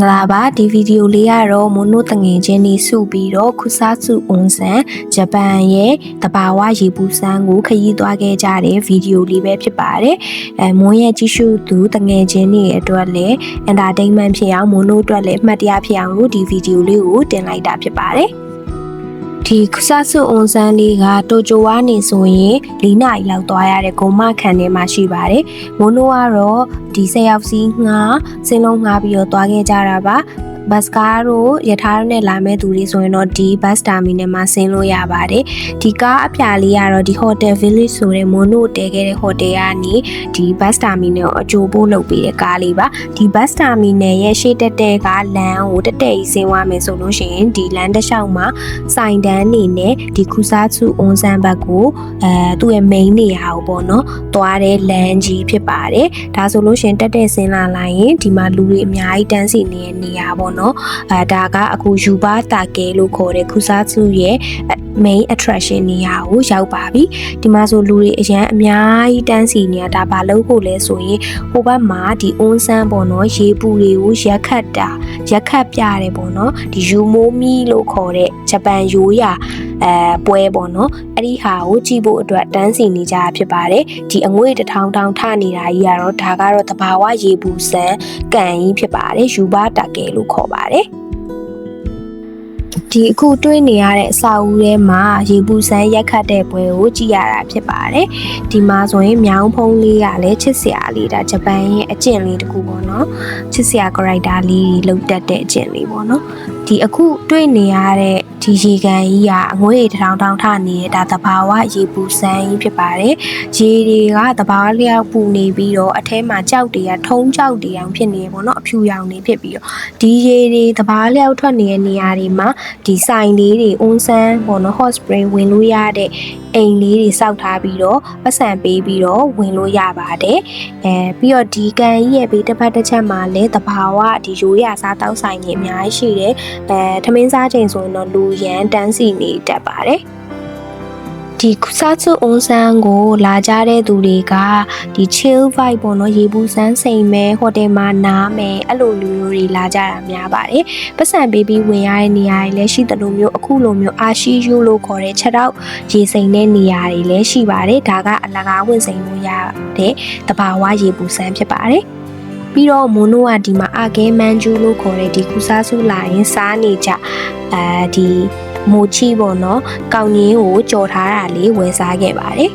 င်္ဂလာပါဒီဗီဒီယိုလေးကတော့မွန်နိုတငယ်ချင်းနေစုပြီးတော့ခုစားစုအွန်ဆန်ဂျပန်ရဲ့တဘာဝရေပူစမ်းကိုခရီးသွားခဲ့ကြတဲ့ဗီဒီယိုလေးပဲဖြစ်ပါတယ်အဲမွန်ရဲ့ကြည့်ရှုသူတငယ်ချင်းတွေအတွက်လည်း entertainment ဖြစ်အောင်မွန်နိုအတွက်လည်းအမှတ်တရဖြစ်အောင်လို့ဒီဗီဒီယိုလေးကိုတင်လိုက်တာဖြစ်ပါတယ် ဒီခုစားစုအွန်ဆန်လေးကတိုကျိုဝါနေဆိုရင်၄နာရီလောက်သွားရတဲ့ဂုံမခန်ထဲမှာရှိပါတယ်။မိုးနိုကတော့ဒီဆက်ရောက်စီးငှားစင်းလုံးငှားပြီးတော့သွားခဲ့ကြတာပါ။ ဘတ်ကားတို့ရထားနဲ့လာမဲ့သူတွေဆိုရင်တော့ဒီ bus terminal မှာဆင်းလို့ရပါတယ်။ဒီကားအပြာလေးကတော့ဒီ Hotel Village ဆိုတဲ့မွန်တို့တဲခဲ့တဲ့ hotel ကနေဒီ bus terminal ကိုအကျိုးပို့လုပ်ပေးတဲ့ကားလေးပါ။ဒီ bus terminal ရဲ့ရှေ့တက်တဲ့ကလမ်းကိုတက်တက်ကြီးဆင်းသွားမယ်ဆိုလို့ရှိရင်ဒီလမ်းတစ်လျှောက်မှာစိုင်တန်းနေနဲ့ဒီခူစားစုအွန်ဆန်ဘတ်ကိုအဲသူ့ရဲ့ main နေရာကိုပေါ့နော်။သွားတဲ့လမ်းကြီးဖြစ်ပါတယ်။ဒါဆိုလို့ရှိရင်တက်တက်ဆင်းလာလိုက်ရင်ဒီမှာလူတွေအများကြီးတန်းစီနေတဲ့နေရာပေါ့နော်အဲဒါကအခုယူဘာတာကဲလို့ခေါ်တဲ့ခူစားစုရဲ့ main attraction နေရာကိုရောက်ပါပြီဒီမှာဆိုလူတွေအရန်အများကြီးတန်းစီနေတာဒါဘာလို့ကိုလဲဆိုရင်ဟိုဘက်မှာဒီအွန်းဆန်းပေါ့နော်ရေပူတွေကိုရက်ခတ်တာရက်ခတ်ပြတယ်ပေါ့နော်ဒီယူမိုမီလို့ခေါ်တဲ့ဂျပန်ရိုးရာအဲပွဲပေါ့နော်အဲ့ဒီဟာကိုကြည့်ဖို့အတွက်တန်းစီနေကြဖြစ်ပါတယ်ဒီအငွေ့တထောင်ထောင်ထနေတာကြီးကတော့ဒါကတော့တဘာဝရေပူစံကန်ကြီးဖြစ်ပါတယ်ယူဘာတာကဲလို့ခေါ်ပါတယ်ဒီအခုတွေးနေရတဲ့အစာအုပ်ထဲမှာရေပူစမ်းရက်ခတ်တဲ့ပွဲကိုကြည့်ရတာဖြစ်ပါတယ်။ဒီမှာဆိုရင်မြောင်းဖုံးလေးကလည်းချစ်စရာလေးဒါဂျပန်ရဲ့အကျင့်လေးတစ်ခုပေါ့နော်။ချစ်စရာ character လေးတွေလောက်တက်တဲ့အကျင့်လေးပေါ့နော်။ ဒီအခုတွေးနေရတဲ့ဒီရေကန်ကြီးကအငွေ့တောင်တောင်ထနေတဲ့ဒါတဘာဝရေပူစမ်းကြီးဖြစ်ပါတယ်။ရေတွေကတဘာဝလျောက်ပူနေပြီးတော့အထဲမှာကြောက်တွေကထုံးကြောက်တွေအောင်ဖြစ်နေပေါ့နော်အဖြူရောင်တွေဖြစ်ပြီးတော့ဒီရေတွေတဘာလျောက်ထွက်နေတဲ့နေရာတွေမှာဒီဆိုင်လေးတွေအွန်းဆန်းပေါ့နော် hot spring ဝင်လို့ရတဲ့အိမ်လေးတွေစောက်ထားပြီးတော့ပတ်စံပေးပြီးတော့ဝင်လို့ရပါတယ်အဲပြီးတော့ဒီကန်ကြီးရဲ့ဘေးတစ်ဖက်တစ်ချက်မှာလည်းတဘာဝဒီရိုးရစားတောက်ဆိုင်ကြီးအများကြီးရှိတယ်အဲထမင်းစားချိန်ဆိုရင်တော့လူရန်တန်းစီနေတတ်ပါတယ်ဒီစားစုအွန်ဆန်းကိုလာကြတဲ့သူတွေကဒီ chill vibe ပေါ့နော်ရေဘူးစမ်းစိမ်မဲဟိုတယ်မှာနားမယ်အဲ့လိုလူမျိုးတွေလာကြတာများပါတယ်ပတ်စံပေးပြီးဝင်ရတဲ့နေရာတွေလည်းရှိတယ်လို့မျိုးအခုလိုမျိုးအာရှိယူလို့ခေါ်တဲ့ချက်တော့ရေစိမ်တဲ့နေရာတွေလည်းရှိပါတယ်ဒါကအလကားဝင်စိမ်လို့ရတဲ့တဘာဝရေဘူးစမ်းဖြစ်ပါတယ် ပြီးတော့မွန်နိုကဒီမှာအာကဲမန်ဂျူလို့ခေါ်တဲ့ဒီကုစားစုလာရင်စားနေကြအဲဒီမိုချီပေါ့နော်ကောင်းကြီးကိုကြော်ထားတာလေးဝယ်စားခဲ့ပါတယ်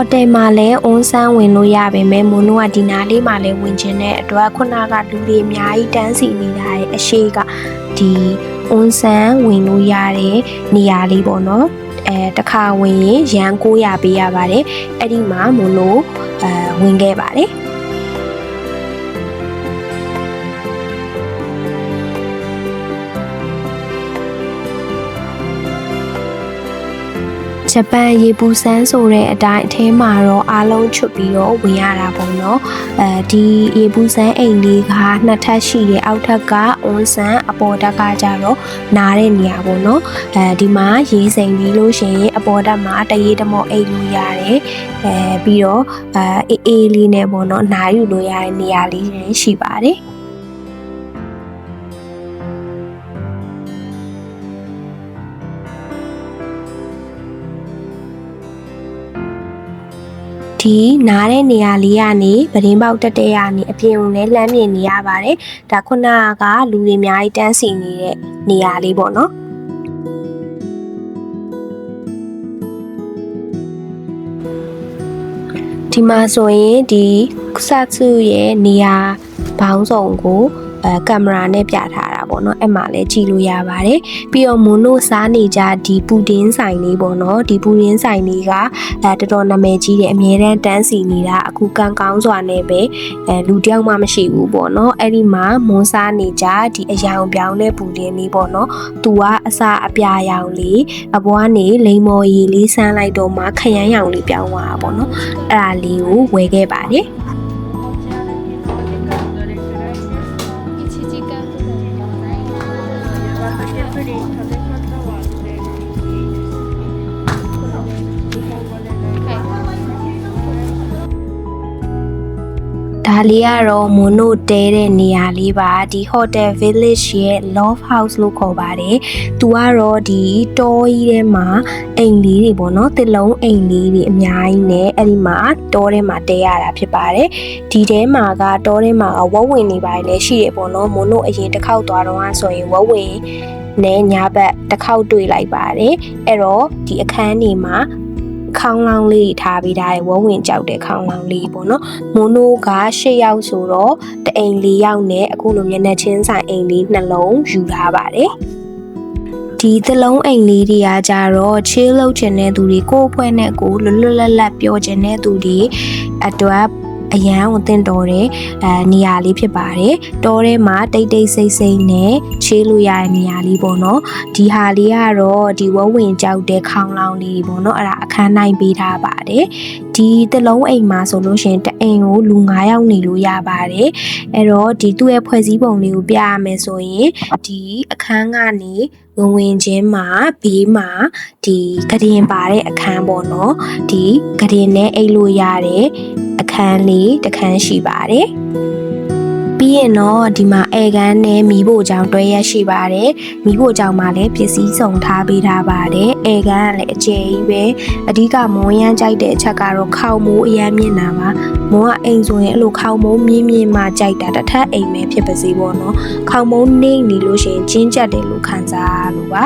ဟိုတယ်မှာလည်းအွန်းဆန်းဝင်လို့ရပါမယ်မွန်နိုကဒီနားလေးမှာလည်းဝင်ခြင်းတဲ့အတွက်ခုနကလူတွေအများကြီးတန်းစီနေတာရဲ့အရှိကဒီအွန်းဆန်းဝင်လို့ရတဲ့နေရာလေးပေါ့နော်အဲတစ်ခါဝင်ရင်ရန်900ပေးရပါတယ်အဲ့ဒီမှာမွန်နိုအဲဝင်ခဲ့ပါတယ် ဂျပန်ရေပူစမ်းဆိုတဲ့အတိုင်းအထဲမှာတော့အားလုံးချွတ်ပြီးတော့ဝင်ရတာပေါ့နော်အဲဒီရေပူစမ်းအိမ်လေးကနှစ်ထပ်ရှိတယ်အောက်ထပ်ကအွန်ဆန်အပေါ်ထပ်ကကြတော့နားတဲ့နေရာပေါ့နော်အဲဒီမှာရေစိမ်ပြီးလို့ရှိရင်အပေါ်ထပ်မှာတရေတမော့အိမ်လို့ရတယ်အဲပြီးတော့အဲအေးအေးလေးနဲ့ပေါ့နော်နားယူလို့ရတဲ့နေရာလေးတွေရှိပါတယ် ဒီနားတဲ့နေရာလေးကနေပဒင်းပေါက်တက်တဲ့ကနေအပြင်ကိုလည်းလှမ်းမြင်နေရပါတယ်။ဒါခုနကလူတွေအများကြီးတန်းစီနေတဲ့နေရာလေးပေါ့နော်။ဒီမှာဆိုရင်ဒီကုဆာစုရဲ့နေရာဘောင်းဆောင်ကိုအဲကင်မရာနဲ့ပြထားတာ ပေါ့နော်အဲ့မှာလည်းကြည့်လို့ရပါတယ်ပြီးတော့မွန်တို့စားနေကြဒီပူတင်းဆိုင်လေးပေါ့နော်ဒီပူတင်းဆိုင်လေးကအဲတော်တော်နာမည်ကြီးတယ်အမြဲတမ်းတန်းစီနေတာအခုကံကောင်းစွာနဲ့ပဲအဲလူတယောက်မှမရှိဘူးပေါ့နော်အဲ့ဒီမှာမွန်စားနေကြဒီအယောင်ပြောင်းတဲ့ပူတင်းလေးပေါ့နော်သူကအစာအပြာရောင်လေးအပွားနေလိမ္မော်ရည်လေးဆန်းလိုက်တော့မှခရမ်းရောင်လေးပြောင်းသွားတာပေါ့နော်အဲ့ဒါလေးကိုဝယ်ခဲ့ပါတယ် လေးကတော့မွန်တို့တဲတဲ့နေရာလေးပါဒီ Hotel Village ရဲ့ Love House လို့ခေါ်ပါတယ်။သူကတော့ဒီတောကြီးထဲမှာအိမ်လေးတွေပေါ့နော်တစ်လုံးအိမ်လေးတွေအများကြီးနဲ့အဲ့ဒီမှာတောထဲမှာတဲရတာဖြစ်ပါတယ်။ဒီထဲမှာကတောထဲမှာကဝက်ဝင်နေပါတယ်လည်းရှိတယ်ပေါ့နော်မွန်တို့အရင်တစ်ခေါက်သွားတော့ဆိုရင်ဝက်ဝင်နဲ့ညာဘက်တစ်ခေါက်တွေ့လိုက်ပါတယ်။အဲ့တော့ဒီအခန်းနေမှာ ခေါင်းလောင်းလေးထားပေးထားတယ်ဝဝင်ကြောက်တဲ့ခေါင်းလောင်းလေးပေါ့နော်မွန်နိုက၈ယောက်ဆိုတော့တအိမ်၄ယောက်နဲ့အခုလိုမျက်နှာချင်းဆိုင်အိမ်လေးနှလုံးယူထားပါတယ်ဒီသလုံးအိမ်လေးတွေကကြတော့ချေးလောက်ချင်တဲ့သူတွေကိုယ့်အဖွဲ့နဲ့ကိုယ်လွတ်လွတ်လပ်လပ်ပြောချင်တဲ့သူတွေအတွက် အရန်ကိုတင်တော်တဲ့အဲနေရာလေးဖြစ်ပါတယ်တောထဲမှာတိတ်တိတ်ဆိတ်ဆိတ်နဲ့ချေးလို့ရတဲ့နေရာလေးပေါ့နော်ဒီဟာလေးကတော့ဒီဝဝင်ကြောက်တဲ့ခေါင်းလောင်းလေးပေါ့နော်အဲ့ဒါအခန်းနိုင်ပေးထားပါတယ် ဒီသလုံးအိမ်မှာဆိုလို့ရှရင်တအိမ်ကိုလူ9ယောက်နေလို့ရပါတယ်အဲ့တော့ဒီသူ့ရဲ့ဖွဲ့စည်းပုံလေးကိုပြရမယ်ဆိုရင်ဒီအခန်းကနေဝင်ဝင်ချင်းမှာဘေးမှာဒီကတင်ပါတဲ့အခန်းပေါ့နော်ဒီကတင်နဲ့အိတ်လို့ရတဲ့အခန်းလေးတစ်ခန်းရှိပါတယ် ပြီးရင်တော့ဒီမှာအေကန်နဲ့မီးဖို့ကြောင်တွဲရက်ရှိပါတယ်မီးဖို့ကြောင်မှာလည်းပစ္စည်းစုံထားပေးထားပါတယ်အေကန်ကလည်းအကျယ်ကြီးပဲအဓိကမွန်ရမ်းကြိုက်တဲ့အချက်ကတော့ခေါင်မိုးအရမ်းမြင့်တာပါမွန်ကအိမ်ဆိုရင်အဲ့လိုခေါင်မိုးမြင့်မြင့်မှကြိုက်တာတစ်ထပ်အိမ်ပဲဖြစ်ပါစေပေါ့နော်ခေါင်မိုးနေနေလို့ရှိရင်ကျင်းကျက်တယ်လို့ခံစားလို့ပါ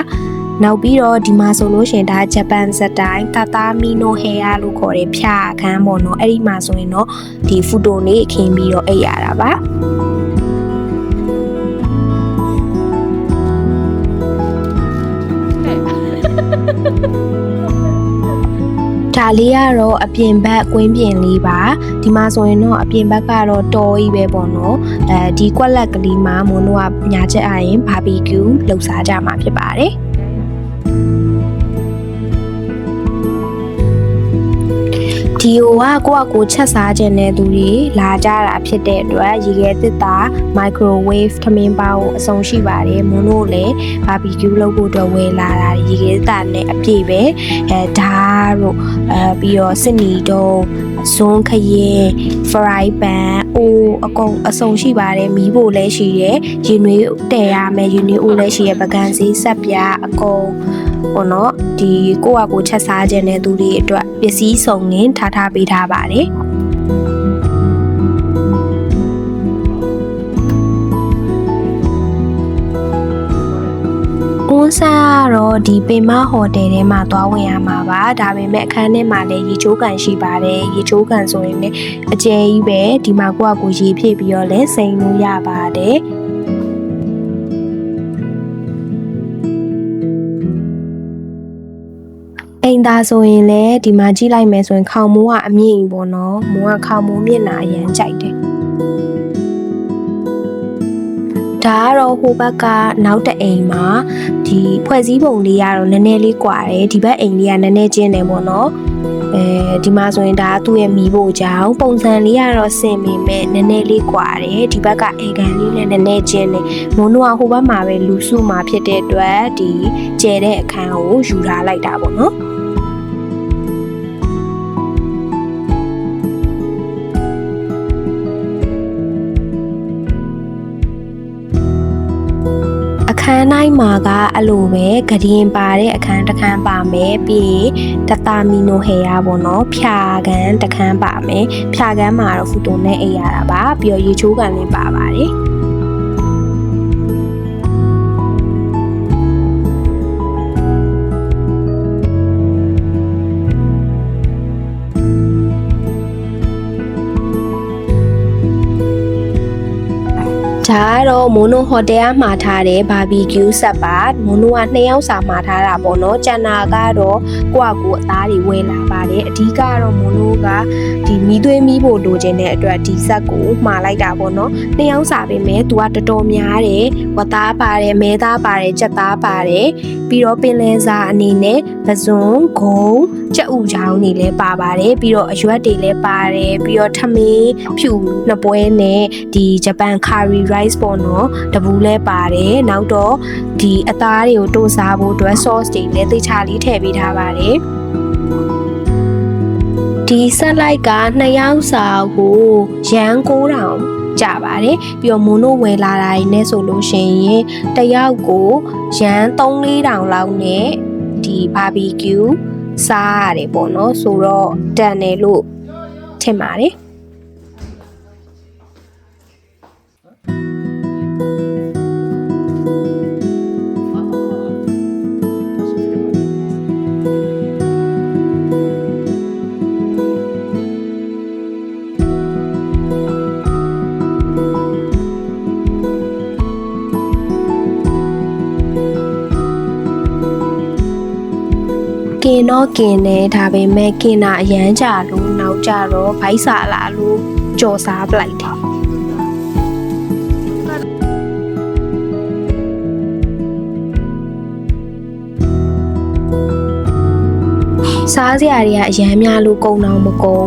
နောက်ပြီးတော့ဒီမှာဆိုလို့ရှရင်ဒါဂျပန်စတိုင်းတာတာမီနိုဟေယာလို့ခေါ်တဲ့ဖြာအခန်းပေါ့နော်အဲ့ဒီမှာဆိုရင်တော့ဒီဖူတိုနေအခင်းပြီးတော့အိပ်ရတာပါ ဒါလေးကတော့အပြင်ဘက်ကွင်းပြင်လေးပါဒီမှာဆိုရင်တော့အပြင်ဘက်ကတော့တော်ကြီးပဲပေါ့နော်အဲဒီကွက်လက်ကလေးမှာမွန်တို့ကညာချက်အားရင်ဘာဘီကျူလှုပ်ရှားကြမှာဖြစ်ပါတယ် ဒီဟိုကကိုယ့်အကိုချက်စားခြင်းတဲ့သူတွေလာကြတာဖြစ်တဲ့အတွက်ရေခဲသစ်သား microwave ထမင်းပါကိုအဆုံရှိပါတယ်မွန်တို့လည်း barbecue လုပ်ဖို့အတွက်ဝယ်လာတာရေခဲသစ်သားနဲ့အပြည့်ပဲအဲဓာတ်တို့အဲပြီးတော့စစ်နီတုံးဇွန်းခရင် fry pan အိုးအကုန်အစုံရှိပါတယ်မီးဖို့လည်းရှိရယ်ရင်နွေးတည်ရမယ်ရင်နွေးအိုးလည်းရှိရယ်ပကံစည်းဆက်ပြားအကုန် ပေါ့နော်ဒီကိုယ့်အကိုချက်စားခြင်းတဲ့သူတွေအတွက်ပစ္စည်းစုံငင်ထားထားပေးထားပါတယ်ဝန်ဆန်ကတော့ဒီပင်မဟိုတယ်ထဲမှာသွားဝင်ရမှာပါဒါပေမဲ့အခန်းထဲမှာလည်းရေချိုးကန်ရှိပါတယ်ရေချိုးကန်ဆိုရင်လည်းအကျယ်ကြီးပဲဒီမှာကိုယ့်အကိုရေဖြည့်ပြီးတော့လည်းစိန်လို့ရပါတယ် အိမ်သားဆိုရင်လည်းဒီမှာကြည့်လိုက်မယ်ဆိုရင်ခေါင်မိုးကအမြင့်ကြီးပေါ့နော်မိုးကခေါင်မိုးမျက်နှာအရန်ကြိုက်တယ်ဒါကတော့ဟိုဘက်ကနောက်တအိမ်မှာဒီဖွဲ့စည်းပုံလေးကတော့နည်းနည်းလေးကွာတယ်ဒီဘက်အိမ်လေးကနည်းနည်းကျင်းတယ်ပေါ့နော်အဲဒီမှာဆိုရင်ဒါကသူ့ရဲ့မိဖို့ကြောင့်ပုံစံလေးကတော့ဆင်ပေမဲ့နည်းနည်းလေးကွာတယ်ဒီဘက်ကအေကန်လေးလည်းနည်းနည်းကျင်းတယ်မုံတို့ကဟိုဘက်မှာပဲလူစုမှာဖြစ်တဲ့အတွက်ဒီကျဲတဲ့အခန်းကိုယူထားလိုက်တာပေါ့နော် န်းတိုင်းမှာကအဲ့လိုပဲဂရင်ပါတဲ့အခန်းတစ်ခန်းပါမယ်ပြီးရင်တသမီနိုဟေယာပေါ့နော်ဖြာကန်တစ်ခန်းပါမယ်ဖြာကန်မှာတော့ဖူတုံနဲ့အိပ်ရတာပါပြီးတော့ရေချိုးကန်လေးပါပါတယ် ဒါကတော့မိုနိုဟိုတယ်ကမှာထားတဲ့ဘာဘီကျူးဆက်ပါမိုနိုကနှစ်ယောက်စာမှာထားတာပေါ့နော်ကျန်တာကတော့ကိုယ့်အကူအသားတွေဝယ်လာ ပါတယ်အဓိကကတော့မိုနိုကဒီမီးသွေးမီးဖို့လိုချင်တဲ့အတွက်ဒီဆက်ကိုမှာလိုက်တာပေါ့နော်နှစ်ယောက်စာပဲမဲ့သူကတော်တော်များတယ်ဝတ်သားပါတယ်မဲသားပါတယ်ကြက်သားပါတယ်ပြီးတော့ပင်လယ်စာအနေနဲ့ပဇွန်ဂုံကြက်ဥချောင်းတွေလည်းပါပါတယ်ပြီးတော့အရွက်တွေလည်းပါတယ်ပြီးတော့ထမင်းဖြူနှစ်ပွဲနဲ့ဒီဂျပန်ကာရီ rice ပေါ့နော်တပူလဲပါတယ်နောက်တော့ဒီအသားတွေကိုတိုးစားဖို့အတွက် sauce တွေလည်းသိချာလေးထည့်ပေးထားပါတယ် ဒီဆက်လိုက်က2ယောက်စာကိုရန်9000ကြပါတယ်ပြီးတော့မွန်တို့ဝယ်လာတာတွေနဲ့ဆိုလို့ရှိရင်တယောက်ကိုရန်3-4တောင်လောက်နဲ့ဒီဘာဘီကျူစားရတယ်ပေါ့နော်ဆိုတော့တန်တယ်လို့ထင်ပါတယ် တော့ကင်တယ်ဒါပေမဲ့ကင်တာအရန်ကြလို့နောက်ကြတော့ဗိုက်စာလာလို့ကြော်စားပလိုက်တယ်စားစရာတွေကအရန်များလို့ကုံတော့မကုံ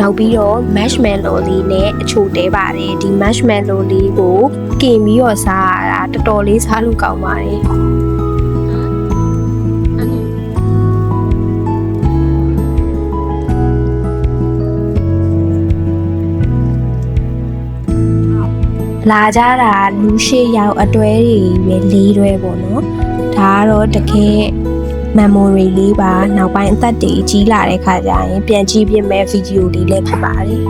နောက်ပြီးတော့ marshmallow လေးနဲ့အချိုတဲပါတယ်ဒီ marshmallow လေးကိုကင်ပြီးတော့စားရတာတော်တော်လေးစားလို့ကောင်းပါတယ် လာကြတာလူရှိရောက်အတွဲတွေပဲလေးတွဲပေါ့နော်ဒါကတော့တကယ် memory လေးပါနောက်ပိုင်းအသက်တွေကြီးလာတဲ့ခါကျရင်ပြန်ကြည့်ပြမဲ့ဗီဒီယိုလေးလည်းဖြစ်ပါတယ်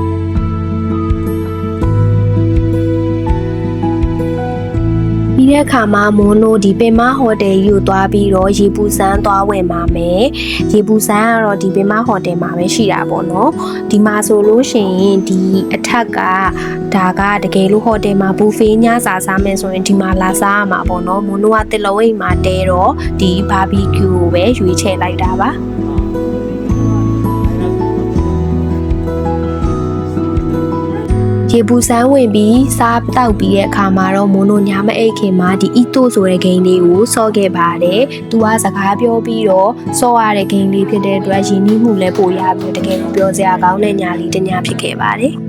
တဲ့အခါမှာမိုးနိုဒီပင်မဟိုတယ်ယူသွားပြီးတော့ရေပူစမ်းသွားဝင်ပါမယ်ရေပူစမ်းကတော့ဒီပင်မဟိုတယ်မှာပဲရှိတာပေါ့နော်ဒီမှာဆိုလို့ရှိရင်ဒီအထက်ကဒါကတကယ်လို့ဟိုတယ်မှာဘူဖေးညစာစားမယ်ဆိုရင်ဒီမှာလာစားရမှာပေါ့နော်မိုးနိုကတစ်လုံးအိမ်မှာတဲတော့ဒီဘာဘီကျူကိုပဲရွေးချယ်လိုက်တာပါ ရေပူစမ်းဝင်ပြီးစားတောက်ပြီးတဲ့အခါမှာတော့မိုးနိုညာမအိတ်ခင်မှာဒီအီတိုဆိုတဲ့ဂိမ်းလေးကိုစော့ခဲ့ပါတယ်။သူကစကားပြောပြီးတော့စော့ရတဲ့ဂိမ်းလေးဖြစ်တဲ့အတွက်ရင်းနှီးမှုလည်းပိုရပြီးတကယ်လို့ပြောစရာကောင်းတဲ့ညာလေးတစ်ညာဖြစ်ခဲ့ပါတယ်။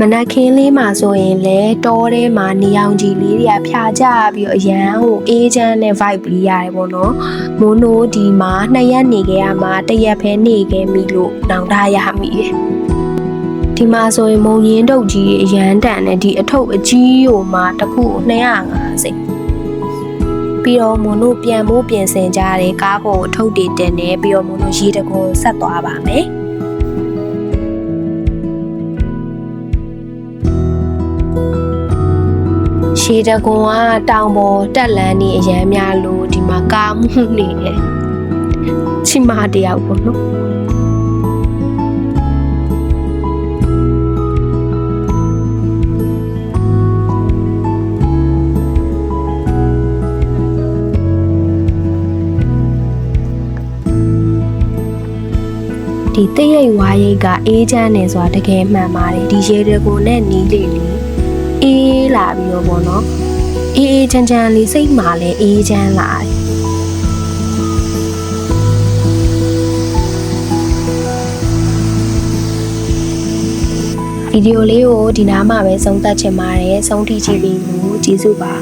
မနက်ခင်းလေးမှာဆိုရင်လေတောထဲမှာနေအောင်ကြီးလေးတွေကဖြာကြပြီးတော့အရန်ဟိုအေးချမ်းတဲ့ vibe လေးရတယ်ပေါ့နော်မိုးနိုဒီမှာနှစ်ရက်နေခဲ့ရမှာတစ်ရက်ပဲနေခဲ့မိလို့နောင်တရမိတယ်ဒီမှာဆိုရင်မုံရင်းတုတ်ကြီးအရန်တန်နဲ့ဒီအထုပ်အကြီးကိုမှတစ်ခု250ပြီးတော့မွန်တို့ပြန်မို့ပြင်ဆင်ကြတဲ့ကားပေါ်အထုပ်တွေတင်နေပြီးတော့မွန်တို့ရေတကွန်ဆက်သွားပါမယ် ရေတကွန်ကတောင်ပေါ်တက်လန်းနေအရန်များလို့ဒီမှာကာမှုနေတယ်ချီမာတယောက်ပေါ့နော်ဒီတည့်ရိပ်ဝါရိပ်ကအေးချမ်းနေဆိုတာတကယ်မှန်ပါတယ်ဒီရေတကွန်နဲ့နီးလေလေ အေးလာပြီးတော့ပေါ့နော်အေးအေးချမ်းချမ်းလေးစိတ်မှလည်းအေးချမ်းလာတယ်ဗီဒီယိုလေးကိုဒီနားမှာပဲဆုံးသက်ချင်ပါတယ်ဆုံးထိကြည့်ပြီးကိုကျေးဇူးပါ